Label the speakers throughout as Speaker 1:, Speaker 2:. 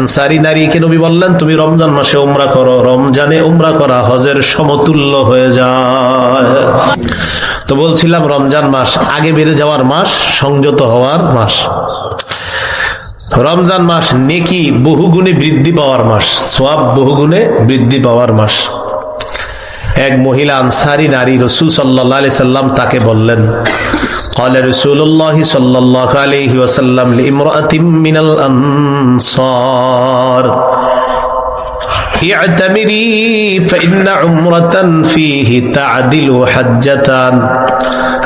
Speaker 1: আনসারি নারীকে নবী বললেন, তুমি রমজান মাসে উমরা করো। রমজানে উমরা করা হজের সমতুল্য হয়ে যায়। তো বলছিলাম, রমজান মাস আগে বেড়ে যাওয়ার মাস, সংযত হওয়ার মাস। রমজান মাস নেকি বহুগুণে বৃদ্ধি পাওয়ার মাস, সোয়াব বহুগুণে বৃদ্ধি পাওয়ার মাস। এক মহিলা আনসারি নারী রসুল সাল্লাহ আলি সাল্লাম তাকে বললেন قال رسول الله صلى الله عليه وسلم لامرأة من الأنصار اعتمري فإن عمرة فيه تعدل حجتان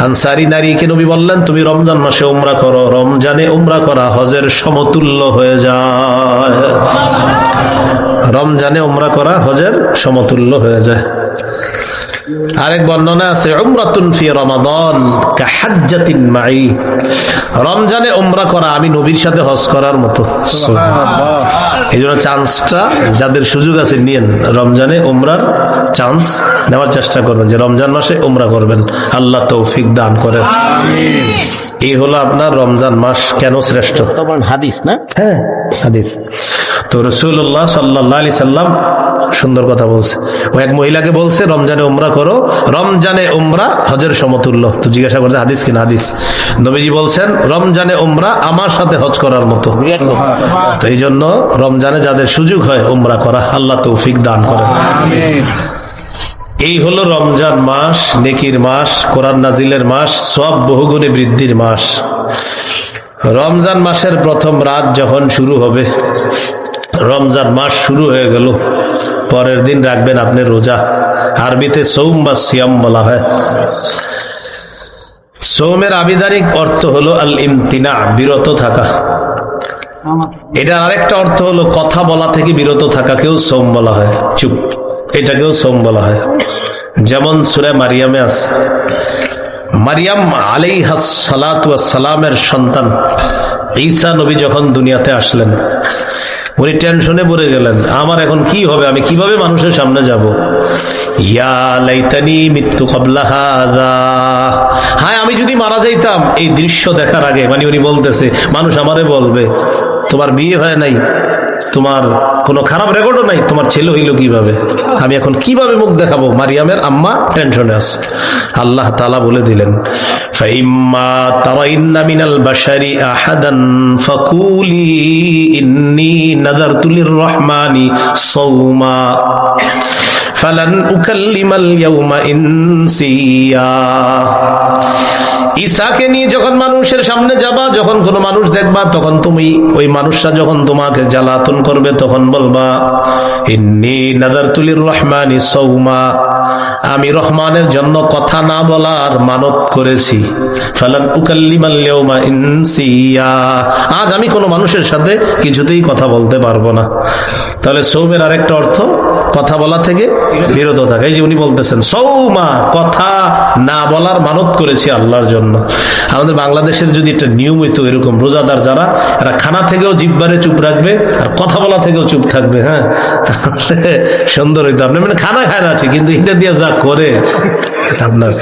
Speaker 1: আনসারি নারীকে নবী বললেন তুমি রমজান মাসে উমরা করো রমজানে উমরা করা হজের সমতুল্য হয়ে যায় রমজানে উমরা করা হজের সমতুল্য হয়ে যায় আরেক বর্ণনা আছে উমরাতুন ফি রমাদান কাহাজ্জাতিন মাই রমজানে উমরা করা আমি নবীর সাথে হজ করার মতো। এই জন্য চান্সটা যাদের সুযোগ আছে নিয়েন রমজানে উমরার চান্স নেওয়ার চেষ্টা করবেন যে রমজান মাসে উমরা করবেন। আল্লাহ তৌফিক দান করেন। এই হলো আপনার রমজান মাস কেন শ্রেষ্ঠ?
Speaker 2: হাদিস না?
Speaker 1: হ্যাঁ হাদিস। তো রসুল্লাহ সাল্লাহ আলি সাল্লাম সুন্দর কথা বলছে। ও এক মহিলাকে বলছে রমজানে উমরা করো। রমজানে উমরা হজের সমতুল্য। তো জিজ্ঞাসা করছে হাদিস কিনা হাদিস? নবীজি বলছেন রমজানে উমরা আমার সাথে হজ করার মতো। তো এই জন্য রমজানে যাদের সুযোগ হয় উমরা করা আল্লাহ তৌফিক দান করেন। এই হলো রমজান মাস নেকির মাস কোরআন নাজিলের মাস সব বহুগুণে বৃদ্ধির মাস। রমজান মাসের প্রথম রাত যখন শুরু হবে রমজান মাস শুরু হয়ে গেল। পরের দিন রাখবেন আপনি রোজা। আরবিতে সৌম বা সিয়াম বলা হয়। সৌমের আবিধানিক অর্থ হলো আল ইমতিনা বিরত থাকা। এটা আরেকটা অর্থ হলো কথা বলা থেকে বিরত থাকাকেও সোম বলা হয়। চুপ, এটাকেও সোম বলা হয়। যেমন সুরে মারিয়ামে আছে। মারিয়াম আলাই সালামের সন্তান। ঈসা নবী যখন দুনিয়াতে আসলেন উনি টেনশনে পড়ে গেলেন, আমার এখন কি হবে? আমি কীভাবে মানুষের সামনে যাব? ইয়া লাইতানি মৃত্যু কবলা হাদা হায়, আমি যদি মারা যাইতাম এই দৃশ্য দেখার আগে মানে উনি বলতেছে, মানুষ আমারে বলবে, তোমার বিয়ে হয় নাই? তোমার কোনো খারাপ রেকর্ডও নাই? তোমার ছেলে হইল কীভাবে? আমি এখন কীভাবে মুখ দেখাবো? মারিয়ামের আম্মা টেনশনে আছে। আল্লাহ তালা বলে দিলেন রহমানি তারাইন্না ফালান উকাল্লিমাল ইয়াউমা ইনসিয়া। ঈসাকে নিয়ে যখন মানুষের সামনে যাবা, যখন কোনো মানুষ দেখবা, তখন তুমি ওই মানুষটা যখন তোমাকে জ্বালাতন করবে, তখন বলবা, ইন্নি নাদারতুলির রহমানি সৌমা। আমি রহমানের জন্য কথা না বলার মানত করেছি। আজ আমি কোনো মানুষের সাথে কিছুতেই কথা বলতে পারব না। তাহলে সৌমের আরেকটা অর্থ কথা বলা থেকে বিরত থাকা। এই যে উনি বলতেছেন, সৌমা, কথা না বলার মানত করেছি আল্লাহর জন্য। আমাদের বাংলাদেশের যদি একটা নিয়ম হইতো এরকম রোজাদার যারা, এরা খানা থেকেও জিব্বারে চুপ রাখবে, আর কথা বলা থেকেও চুপ থাকবে হ্যাঁ? তাহলে সুন্দর হইতো। আপনি মানে খানা খায় না ঠিক, কিন্তু এটা দিয়ে যা করে আপনার